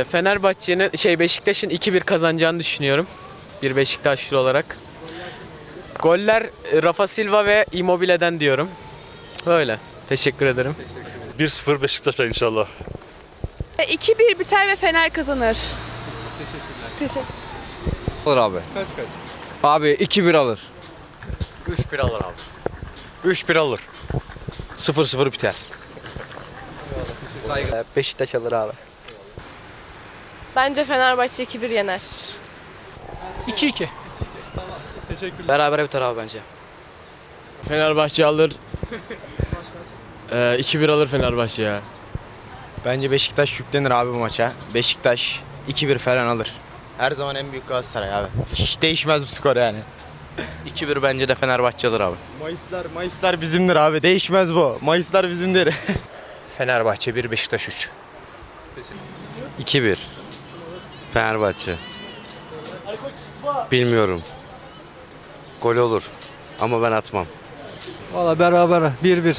Ee, Fenerbahçe'nin şey Beşiktaş'ın 2-1 kazanacağını düşünüyorum. Bir Beşiktaşlı olarak. Goller e, Rafa Silva ve Immobile'den diyorum. Öyle. Teşekkür ederim. 1-0 Beşiktaş'a inşallah. 2-1 biter ve Fener kazanır. Teşekkürler. Alır abi. Kaç kaç? Abi 2-1 alır. 3-1 alır abi. 3-1 alır. 0-0 biter. Beşiktaş alır abi. Bence Fenerbahçe 2-1 yener. 2-2. Beraber biter abi bence. Fenerbahçe alır. Ee, 2-1 alır Fenerbahçe ya. Bence Beşiktaş yüklenir abi bu maça. Beşiktaş 2-1 falan alır. Her zaman en büyük Galatasaray abi. Hiç değişmez bu skor yani. 2-1 bence de Fenerbahçe alır abi. Mayıslar, Mayıslar bizimdir abi. Değişmez bu. Mayıslar bizimdir. Fenerbahçe 1 Beşiktaş 3. 2-1 Fenerbahçe. Bilmiyorum. Gol olur. Ama ben atmam. Valla beraber 1-1.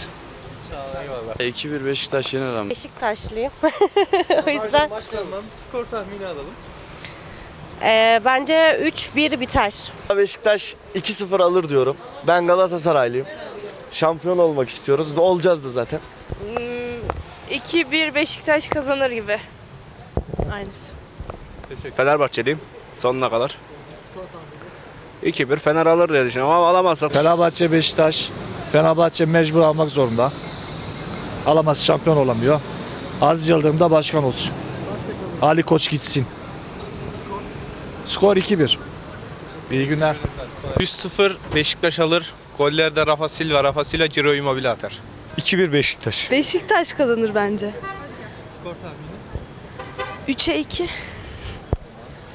2-1 Beşiktaş yener ama. Beşiktaşlıyım. o yüzden Skor tahmini alalım. eee, bence 3-1 biter. Beşiktaş 2-0 alır diyorum. Ben Galatasaraylıyım. Şampiyon olmak istiyoruz. Olacağız da zaten. 2-1 Beşiktaş kazanır gibi. Aynısı. Fenerbahçeliyim sonuna kadar. 2-1 Fener alır diye düşünüyorum ama alamazsa Fenerbahçe Beşiktaş. Fenerbahçe mecbur almak zorunda. Alamaz şampiyon olamıyor. Aziz Yıldırım da başkan olsun. Ali Koç gitsin. Skor 2-1. İyi günler. 3-0 Beşiktaş alır. Gollerde Rafa Silva, Rafa Silva Ciro Immobile atar. 2-1 Beşiktaş. Beşiktaş kazanır bence. Skor tahmini? 3'e 2.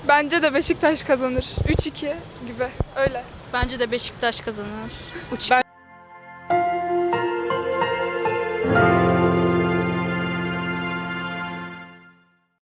Bence de Beşiktaş kazanır. 3-2 gibi. Öyle. Bence de Beşiktaş kazanır. Uç. Ben-